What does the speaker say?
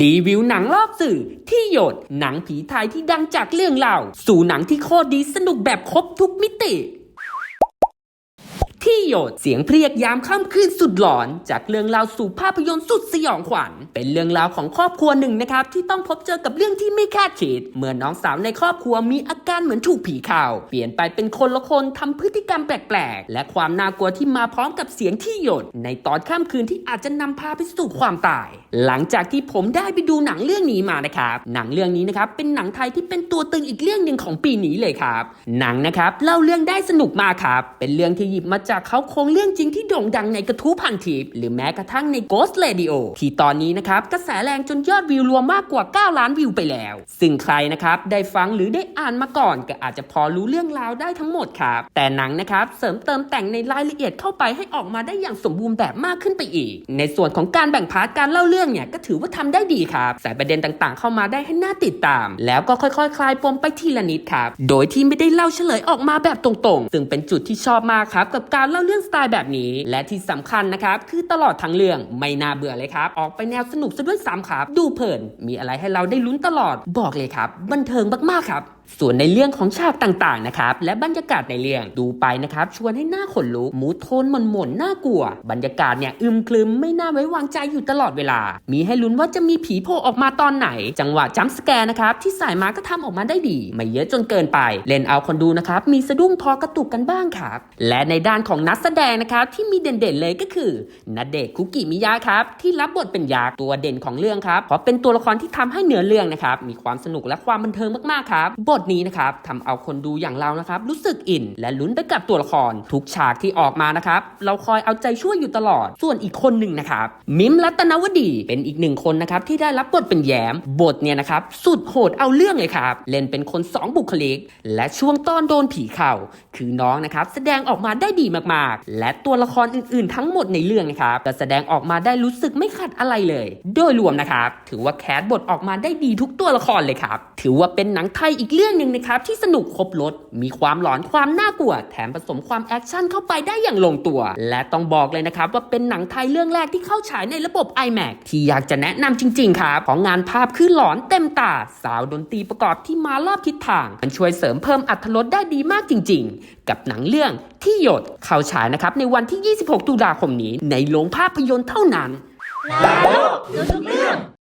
รีวิวหนังรอบสื่อที่หยดหนังผีไทยที่ดังจากเรื่องเล่าสู่หนังที่โคตรดีสนุกแบบครบทุกมิติ ที่หยดเสียงเพรียกยามค่ำคืนสุดหลอน จากเรื่องราวสู่ภาพยนตร์สุดสยองขวัญ เป็นเรื่องราวของครอบครัวหนึ่งนะครับที่ต้องพบเจอกับเรื่องที่ไม่คาดคิด เมื่อน้องสาวในครอบครัวมีอาการเหมือนถูกผีเข้าเปลี่ยนไปเป็นคนละคนทำพฤติกรรมแปลกๆ และความน่ากลัวที่มาพร้อมกับเสียงที่หยด ในตอนค่ำคืนที่อาจจะนำพาไปสู่ความตาย หลังจากที่ผมได้ไปดูหนังเรื่องนี้มานะครับหนังเรื่องนี้นะครับเป็นหนังไทยที่เป็นตัวตึงอีกเรื่องหนึ่งของปีนี้เลยครับหนังนะครับเล่าเรื่องได้สนุกมากครับเป็นเรื่องที่หยิบมาจากเขาโครงเรื่องจริงที่โด่งดังในกระทู้พันทิปหรือแม้กระทั่งใน Ghost Radio ที่ตอนนี้นะครับกระแสแรงจนยอดวิวรวมมากกว่า 9 ล้านวิวไปแล้ว ซึ่งใครนะครับได้ฟังหรือได้อ่านมาก่อนก็อาจจะพอรู้เรื่องราวได้ทั้งหมดครับ แต่หนังนะครับเสริมเติมแต่งในรายละเอียดเข้าไปให้ออกมาได้อย่างสมบูรณ์แบบมากขึ้นไปอีก ในส่วนของการแบ่งพาร์ทการเล่าเรื่องเนี่ยก็ถือว่าทำได้ดีครับใส่ประเด็นต่างๆ เข้ามาได้ให้น่าติดตาม แล้วก็ค่อยๆคลายปมไปทีละนิดครับโดยที่ไม่ได้เล่าเฉลยออกมาแบบตรงๆ ซึ่งเป็นจุดที่ชอบมากครับกับการเล่าเรื่องสไตล์แบบนี้ และที่สำคัญนะครับคือตลอดทั้งเรื่องไม่น่าเบื่อเลยครับ ออกไปแนวสนุกซะด้วยซ้ำครับ ดูเพลินมีอะไรให้เราได้ลุ้นตลอดบอกเลยครับ บันเทิงมากๆครับ ส่วนในเรื่องของฉากต่างๆนะครับและบรรยากาศในเรื่องดูไปนะครับชวนให้หน้าขนลุกมูทโทนหม่นๆน่ากลัว บรรยากาศเนี่ยอึมครึมไม่น่าไว้วางใจอยู่ตลอดเวลา มีให้ลุ้นว่าจะมีผีโผล่ออกมาตอนไหน จังหวะจัมสแกร์นะครับที่สายมาก็ทำออกมาได้ดี ไม่เยอะจนเกินไป เล่นเอาคนดูนะครับมีสะดุ้งพอกระตุกกันบ้างครับและในด้านของนักแสดงนะครับที่มีเด่นๆเลยก็คือณเดชคุกิมิยะครับที่รับบทเป็นยักษ์ตัวเด่นของเรื่องครับเพราะเป็นตัวละครที่ทำให้เนื้อเรื่องนะครับมีความสนุกและความบันเทิงมากๆครับบทนี้นะครับทำเอาคนดูอย่างเรานะครับรู้สึกอิน และลุ้นไปกับตัวละคร ทุกฉากที่ออกมานะครับเราคอยเอาใจช่วยอยู่ตลอด ส่วนอีกคนหนึ่งนะครับมิมรัตนวดีเป็นอีกหนึ่งคนนะครับที่ได้รับบทเป็นแยมบทเนี่ยนะครับสุดโหดเอาเรื่องเลยครับเล่นเป็นคนสองบุคลิก และช่วงตอนโดนผีเข้าคือน้องนะครับแสดงออกมาได้ดีมากๆ และตัวละครอื่นๆ ทั้งหมดในเรื่องนะครับก็แสดงออกมาได้รู้สึกไม่ขัดอะไรเลย โดยรวมนะครับถือว่าแคสบทออกมาได้ดีทุกตัวละครเลยครับถือว่าเป็นหนังไทยอีกเรื่องื่องหนึ่งนะครับที่สนุกครบรถมีความหลอนความน่ากลัว แถมผสมความแอคชั่นเข้าไปได้อย่างลงตัว และต้องบอกเลยนะครับว่าเป็นหนังไทยเรื่องแรกที่เข้าฉายในระบบ iMac ที่อยากจะแนะนำจริง ๆ ครับเพราะงานภาพคือหลอนเต็มตา สาวดนตรีประกอบที่มารอบทิศทาง มันช่วยเสริมเพิ่มอรรถรสได้ดีมากจริง ๆ กับหนังเรื่องที่หยดเข้าฉายนะครับในวันที่ 26 ตุลาคมนี้ ในโรงภาพยนตร์เท่านั้นแล้วดูทุกเรื่อง